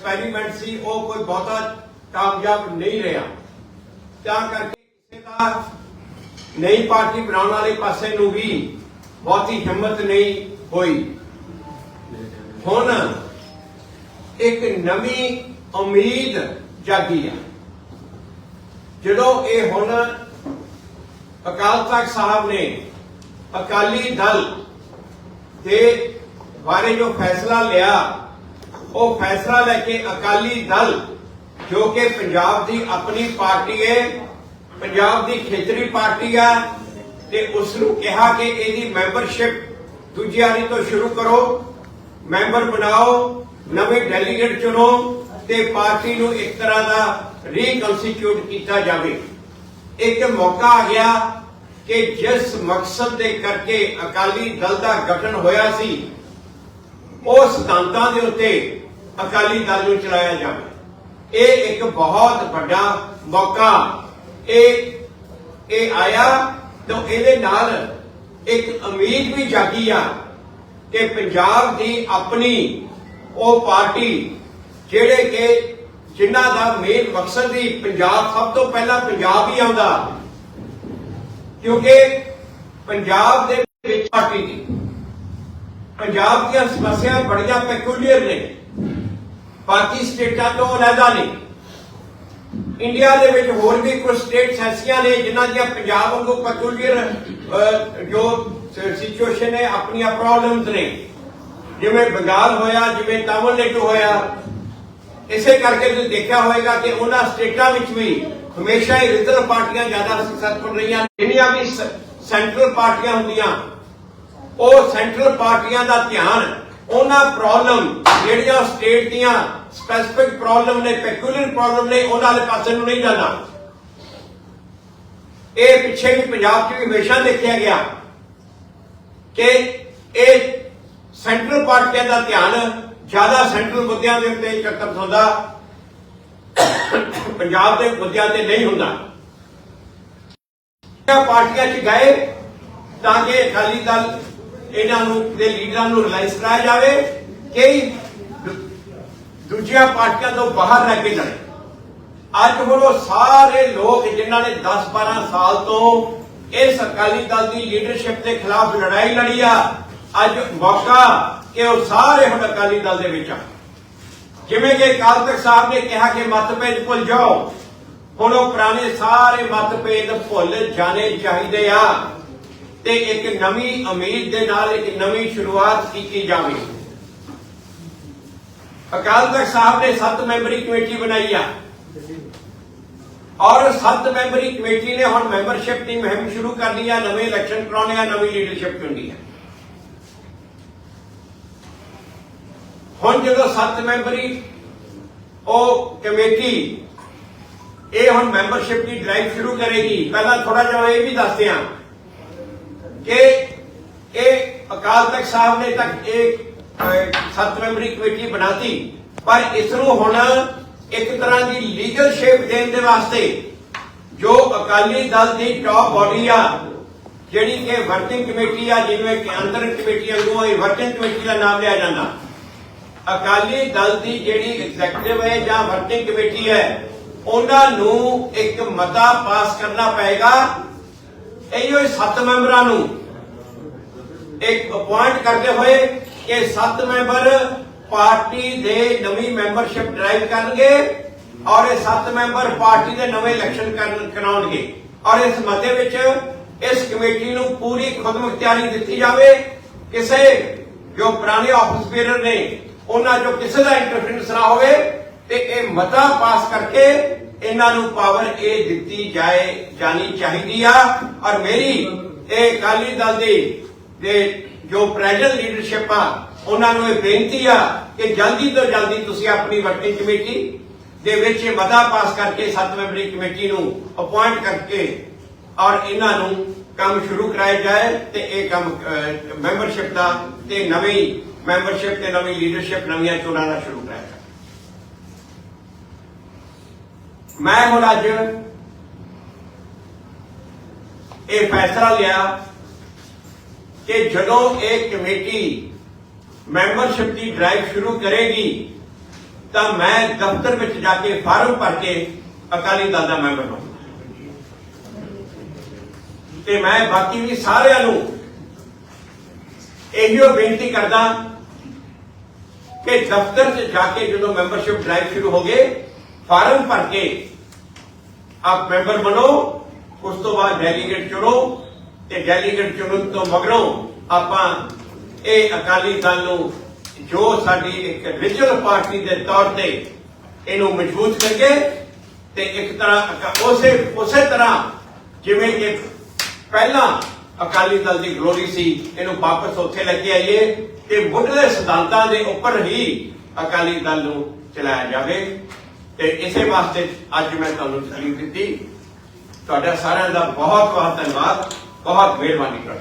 Experiment ਸੀ, ਉਹ ਕੋਈ ਬਹੁਤਾ ਕਾਮਯਾਬ ਨਹੀਂ ਰਿਹਾ। ਤਾਂ ਕਰਕੇ ਕਿਸੇ ਦਾ ਨਈ ਪਾਰਟੀ ਬਣਾਉਣ ਵਾਲੇ ਪਾਸੇ ਨੂੰ ਵੀ ਬਹੁਤੀ ਹਿੰਮਤ ਨਹੀਂ ਹੋਈ। ਹੁਣ ਇੱਕ ਨਵੀਂ ਉਮੀਦ ਜਾਗੀ ਆ ਜਦੋਂ ਇਹ ਹੁਣ ਅਕਾਲ ਤਖਤ ਸਾਹਿਬ ਨੇ ਅਕਾਲੀ ਦਲ ਦੇ ਬਾਰੇ ਜੋ ਫੈਸਲਾ ਲਿਆ ਉਹ ਫੈਸਲਾ ਲੈ ਕੇ ਅਕਾਲੀ ਦਲ, ਜੋ ਕਿ ਪੰਜਾਬ ਦੀ ਆਪਣੀ ਪਾਰਟੀ ਹੈ, ਪੰਜਾਬ ਦੀ ਖੇਤਰੀ ਪਾਰਟੀ ਹੈ ਤੇ ਉਸ ਨੂੰ ਕਿਹਾ ਕਿ ਇਹਦੀ ਮੈਂਬਰਸ਼ਿਪ ਦੂਜੀ ਵਾਰੀ ਤੋਂ ਸ਼ੁਰੂ ਕਰੋ, ਮੈਂਬਰ ਬਣਾਓ, ਨਵੇਂ ਡੈਲੀਗੇਟ ਚੁਣੋ, ਤੇ ਪਾਰਟੀ ਨੂੰ ਇੱਕ ਤਰ੍ਹਾਂ ਦਾ ਰੀਕਨਸਟੀਟਿਊਟ ਕੀਤਾ ਜਾਵੇ। ਇੱਕ ਮੌਕਾ ਆ ਗਿਆ ਕਿ ਜਿਸ ਮਕਸਦ ਦੇ ਕਰਕੇ ਅਕਾਲੀ ਦਲ ਦਾ ਗਠਨ ਹੋਇਆ ਸੀ ਉਹ ਸਿਧਾਂਤਾਂ ਦੇ ਉੱਤੇ ਅਕਾਲੀ ਦਲ ਨੂੰ ਚਲਾਇਆ ਜਾਵੇ। ਇਹ ਇੱਕ ਬਹੁਤ ਵੱਡਾ ਮੌਕਾ ਇਹ ਇਹ ਆਇਆ ਤਾਂ ਇਹਦੇ ਨਾਲ ਇੱਕ ਉਮੀਦ ਵੀ ਜਾਗੀ ਆ ਕਿ ਪੰਜਾਬ ਦੀ ਆਪਣੀ ਉਹ ਪਾਰਟੀ ਜਿਹੜੇ ਕਿ ਜਿਨ੍ਹਾਂ ਦਾ ਮੇਨ ਮਕਸਦ ਹੀ ਪੰਜਾਬ ਸਭ ਤੋਂ ਪਹਿਲਾਂ ਪੰਜਾਬ ਹੀ ਆਉਂਦਾ, ਕਿਉਂਕਿ ਪੰਜਾਬ ਦੇ ਵਿੱਚ ਪਾਰਟੀ ਦੀ ਪੰਜਾਬ ਦੀਆਂ ਸਮੱਸਿਆਵਾਂ ਬੜੀਆਂ ਪੈਕੂਲੀਅਰ ਨੇ। ਬਾਕੀ ਸਟੇਟਾਂ ਤੋਂ ਅਲੱਗਾ ਨਹੀਂ ਇੰਡੀਆ ਦੇ ਵਿੱਚ ਹੋਰ ਵੀ ਕੁਝ ਸਟੇਟਸ ਐਸੀਆਂ ਨੇ ਜਿਨ੍ਹਾਂ ਦੀਆਂ ਪੰਜਾਬ ਵਾਂਗੂ ਪੈਕੂਲੀਅਰ ਜੋ ਸਿਚੁਏਸ਼ਨ ਹੈ ਆਪਣੀਆਂ ਪ੍ਰੋਬਲਮਸ ਨੇ। ਜਿਵੇਂ ਬੰਗਾਲ ਹੋਇਆ, ਜਿਵੇਂ ਤਾਮਿਲਨਾਡੂ ਹੋਇਆ। ਇਸੇ ਕਰਕੇ ਤੁਸੀਂ ਦੇਖਿਆ ਹੋਵੇਗਾ ਕਿ ਉਹਨਾਂ ਸਟੇਟਾਂ ਵਿੱਚ ਵੀ ਹਮੇਸ਼ਾ ਹੀ ਰਿਜ਼ਰਵ ਪਾਰਟੀਆਂ ਜ਼ਿਆਦਾ ਸਕਸੈਸਫੁਲ ਰਹੀਆਂ ਜਿੰਨੀਆਂ ਵੀ ਸੈਂਟਰਲ ਪਾਰਟੀਆਂ ਹੁੰਦੀਆਂ ਉਹ ਸੈਂਟਰਲ ਪਾਰਟੀਆਂ ਦਾ ਧਿਆਨ, ਉਹਨਾਂ ਪ੍ਰੋਬਲਮ ਜਿਹੜੀਆਂ ਸਟੇਟ ਦੀਆਂ ਸਪੈਸਿਫਿਕ ਪ੍ਰੋਬਲਮ ਨੇ ਪੈਕੂਲਰ ਪ੍ਰੋਬਲਮ ਨੇ, ਉਹਨਾਂ ਦੇ ਪਾਸੇ ਨੂੰ ਨਹੀਂ ਜਾਂਦਾ। ਇਹ ਪਿੱਛੇ ਵੀ ਪੰਜਾਬ 'ਚ ਵੀ ਹਮੇਸ਼ਾ ਦੇਖਿਆ ਗਿਆ ਕਿ ਇਹ ਸੈਂਟਰਲ ਪਾਰਟੀਆਂ ਦਾ ਧਿਆਨ ਜ਼ਿਆਦਾ ਸੈਂਟਰਲ ਮੁੱਦਿਆਂ ਦੇ ਉੱਤੇ ਚੱਕਰ ਹੁੰਦਾ, ਪੰਜਾਬ ਦੇ ਮੁੱਦਿਆਂ ਤੇ ਨਹੀਂ ਹੁੰਦਾ। ਪਾਰਟੀਆਂ 'ਚ ਗਏ ਤਾਂ ਕਿ ਅਕਾਲੀ ਦਲ ਇਹਨਾਂ ਨੂੰ ਦੇ ਲੀਡਰਾਂ ਨੂੰ ਰਿਲਾਈਜ਼ ਕਰਾਇਆ ਜਾਵੇ ਕਿ ਦੂਜੀਆਂ ਪਾਰਟੀਆਂ ਤੋਂ ਬਾਹਰ ਰਹਿ ਕੇ ਜਾਣੇ ਅੱਜ ਹੁਣ ਉਹ ਸਾਰੇ ਲੋਕ ਜਿਨ੍ਹਾਂ ਨੇ 10-12 ਸਾਲ ਤੋਂ ਇਸ ਅਕਾਲੀ ਦਲ ਦੀ ਲੀਡਰਸ਼ਿਪ ਦੇ ਖਿਲਾਫ ਲੜਾਈ ਲੜੀ ਆ, ਅੱਜ ਮੌਕਾ ਕਿ ਉਹ ਸਾਰੇ ਹੁਣ ਅਕਾਲੀ ਦਲ ਦੇ ਵਿੱਚ ਆ। ਜਿਵੇਂ ਕਿ ਅਕਾਲ ਤਖਤ ਸਾਹਿਬ ਨੇ ਕਿਹਾ ਕਿ ਮਤਭੇਦ ਭੁੱਲ ਜਾਓ। ਹੁਣ ਉਹ ਪੁਰਾਣੇ ਸਾਰੇ ਮਤਭੇਦ ਭੁੱਲ ਜਾਣੇ ਚਾਹੀਦੇ ਆ। ਤੇ ਇੱਕ ਨਵੀਂ ਉਮੀਦ ਦੇ ਨਾਲ ਇੱਕ ਨਵੀਂ ਸ਼ੁਰੂਆਤ ਕੀਤੀ ਜਾਵੇ। ਅਕਾਲ ਤਖਤ ਸਾਹਿਬ ਨੇ 7 ਮੈਂਬਰੀ ਕਮੇਟੀ ਬਣਾਈ ਆ। ਔਰ 7 ਮੈਂਬਰੀ ਕਮੇਟੀ ਨੇ ਹੁਣ ਮੈਂਬਰਸ਼ਿਪ ਦੀ ਮੁਹਿੰਮ ਸ਼ੁਰੂ ਕਰ ਲਈ ਆ, ਨਵੇਂ ਇਲੈਕਸ਼ਨ ਕਰਾਉਣੇ ਆ, ਨਵੀਂ ਲੀਡਰਸ਼ਿਪ ਚੁਣਨੀ ਆ। ਹੁਣ ਜਦੋਂ 7 ਮੈਂਬਰੀ ਉਹ ਕਮੇਟੀ, ਇਹ ਹੁਣ ਮੈਂਬਰਸ਼ਿਪ ਦੀ ਡਰਾਈਵ ਸ਼ੁਰੂ ਕਰੇਗੀ। ਪਹਿਲਾਂ ਥੋੜਾ ਜਿਹਾ ਇਹ ਵੀ ਦੱਸਦੇ ਆ ਕਿ ਇਹ ਅਕਾਲ ਤਖਤ ਸਾਹਿਬ ਨੇ ਤੱਕ ਇਹ ਸੱਤ ਮੈਂਬਰੀ ਕਮੇਟੀ ਬਣਾਤੀ ਪਰ ਇਸ ਨੂੰ ਹੁਣ ਇੱਕ ਤਰ੍ਹਾਂ ਦੀ ਲੀਗਲ ਸ਼ੇਪ ਦੇਣ ਦੇ ਵਾਸਤੇ ਜੋ ਅਕਾਲੀ ਦਲ ਦੀ ਟਾਪ ਬਾਡੀ ਆ ਜਿਹੜੀ ਕਿ ਵਰਕਿੰਗ ਕਮੇਟੀ ਆ ਜਿਵੇਂ ਕਿ ਅੰਦਰ ਕਮੇਟੀ ਵਾਂਗੂ ਇਹ ਵਰਕਿੰਗ ਕਮੇਟੀ ਦਾ ਨਾਮ ਲਿਆ ਜਾਂਦਾ ਅਕਾਲੀ ਦਲ ਦੀ ਜਿਹੜੀ ਐਗਜ਼ੈਕਟਿਵ ਹੈ ਜਾਂ ਵਰਕਿੰਗ ਕਮੇਟੀ ਹੈ ਉਹਨਾਂ ਨੂੰ ਇੱਕ ਮਤਾ ਪਾਸ ਕਰਨਾ ਪਏਗਾ ਇਹੋ ਸੱਤ ਮੈਂਬਰਾਂ ਨੂੰ ਇੱਕ ਅਪਾਇੰਟ ਕਰਦੇ ਹੋਏ ਕਿ ਸੱਤ ਮੈਂਬਰ ਪਾਰਟੀ ਦੇ ਨਵੀਂ ਮੈਂਬਰਸ਼ਿਪ ਡਰਾਈਵ ਕਰਨਗੇ ਔਰ ਇਹ ਸੱਤ ਮੈਂਬਰ ਪਾਰਟੀ ਦੇ ਨਵੇਂ ਇਲੈਕਸ਼ਨ ਕਰਨ ਕਰਾਉਣਗੇ। ਔਰ ਇਸ ਮਤੇ ਵਿੱਚ ਇਸ ਕਮੇਟੀ ਨੂੰ ਪੂਰੀ ਖੁਦਮੁਖਤਿਆਰੀ ਦਿੱਤੀ ਜਾਵੇ। ਕਿਸੇ ਜੋ ਪੁਰਾਣੇ ਆਫਿਸ ਬੀਅਰਰ ਨੇ, ਉਹਨਾਂ ਜੋ ਕਿਸੇ ਦਾ ਇੰਟਰਫੇਰੈਂਸ ਨਾ ਹੋਵੇ ਤੇ ਇਹ ਮਤਾ ਪਾਸ ਕਰਕੇ ਇਹਨਾਂ ਨੂੰ ਪਾਵਰ ਇਹ ਦਿੱਤੀ ਜਾਏ, ਜਾਣੀ ਚਾਹੀਦੀ ਆ। ਔਰ ਮੇਰੀ ਇਹ ਅਕਾਲੀ ਦਲ ਦੀ ਦੇ ਜੋ ਪ੍ਰੈਜ਼ੈਂਟ ਲੀਡਰਸ਼ਿਪ ਆ, ਉਹਨਾਂ ਨੂੰ ਇਹ ਬੇਨਤੀ ਆ ਕਿ ਜਲਦੀ ਤੋਂ ਜਲਦੀ ਤੁਸੀਂ ਆਪਣੀ ਵਰਕਿੰਗ ਕਮੇਟੀ ਦੇ ਵਿੱਚ ਇਹ ਮਤਾ ਪਾਸ ਕਰਕੇ ਸੱਤ ਮੈਂਬਰੀ ਕਮੇਟੀ ਨੂੰ ਅਪਾਇੰਟ ਕਰਕੇ ਔਰ ਇਹਨਾਂ ਨੂੰ ਕੰਮ ਸ਼ੁਰੂ ਕਰਾਇਆ ਜਾਏ ਤੇ ਇਹ ਕੰਮ ਮੈਂਬਰਸ਼ਿਪ ਦਾ ਤੇ ਨਵੀਂ ਮੈਂਬਰਸ਼ਿਪ ਤੇ ਨਵੀਂ ਲੀਡਰਸ਼ਿਪ ਨਵੀਆਂ ਚੋਣਾਂ ਦਾ ਸ਼ੁਰੂ ਕਰਾਇਆ ਜਾਏ। ਮੈਂ ਹੁਣ ਅੱਜ ਇਹ ਫੈਸਲਾ ਲਿਆ ਕਿ ਜਦੋਂ ਇਹ ਕਮੇਟੀ ਮੈਂਬਰਸ਼ਿਪ ਦੀ ਡਰਾਈਵ ਸ਼ੁਰੂ ਕਰੇਗੀ, ਤਾਂ ਮੈਂ ਦਫ਼ਤਰ ਵਿੱਚ ਜਾ ਕੇ ਫਾਰਮ ਭਰ ਕੇ ਅਕਾਲੀ ਦਲ ਦਾ ਮੈਂਬਰ ਬਣਾਂਗਾ। ਤੇ ਮੈਂ ਬਾਕੀ ਵੀ ਸਾਰਿਆਂ ਨੂੰ ਇਹੋ ਬੇਨਤੀ ਕਰਦਾ ਕਿ ਦਫ਼ਤਰ 'ਚ ਜਾ ਕੇ ਜਦੋਂ ਮੈਂਬਰਸ਼ਿਪ ਡਰਾਈਵ ਸ਼ੁਰੂ ਹੋ ਗਏ, ਫਾਰਮ ਭਰ ਕੇ ਆਪ ਮੈਂਬਰ ਬਣੋ, ਉਸ ਤੋਂ ਬਾਅਦ ਡੈਲੀਗੇਟ ਚੁਣੋ ਤੇ ਡੈਲੀਗੇਟ ਚੁਣਨ ਤੋਂ ਮਗਰੋਂ ਆਪਾਂ ਇਹ ਅਕਾਲੀ ਦਲ ਨੂੰ ਜੋ ਸਾਡੀ ਇੱਕ ਰੀਜਨਲ ਪਾਰਟੀ ਦੇ ਤੌਰ ਤੇ ਇਹਨੂੰ ਮਜ਼ਬੂਤ ਕਰਕੇ ਤੇ ਇੱਕ ਤਰ੍ਹਾਂ ਉਸੇ ਉਸੇ ਤਰ੍ਹਾਂ ਜਿਵੇਂ ਕਿ ਪਹਿਲਾਂ ਅਕਾਲੀ ਦਲ ਦੀ ਗਲੋਰੀ ਸੀ, ਇਹਨੂੰ ਵਾਪਸ ਉੱਥੇ ਲੈ ਕੇ ਆਈਏ ਤੇ ਮੁੱਢਲੇ ਸਿਧਾਂਤਾਂ ਦੇ ਉੱਪਰ ਹੀ ਅਕਾਲੀ ਦਲ ਨੂੰ ਚਲਾਇਆ ਜਾਵੇ। ਤੇ ਇਸੇ ਵਾਸਤੇ ਅੱਜ ਮੈਂ ਤੁਹਾਨੂੰ ਤਕਲੀਫ ਦਿੱਤੀ। ਤੁਹਾਡਾ ਸਾਰਿਆਂ ਦਾ ਬਹੁਤ ਬਹੁਤ ਧੰਨਵਾਦ। ਬਹੁਤ ਮਿਹਰਬਾਨੀ ਕਰਦਾ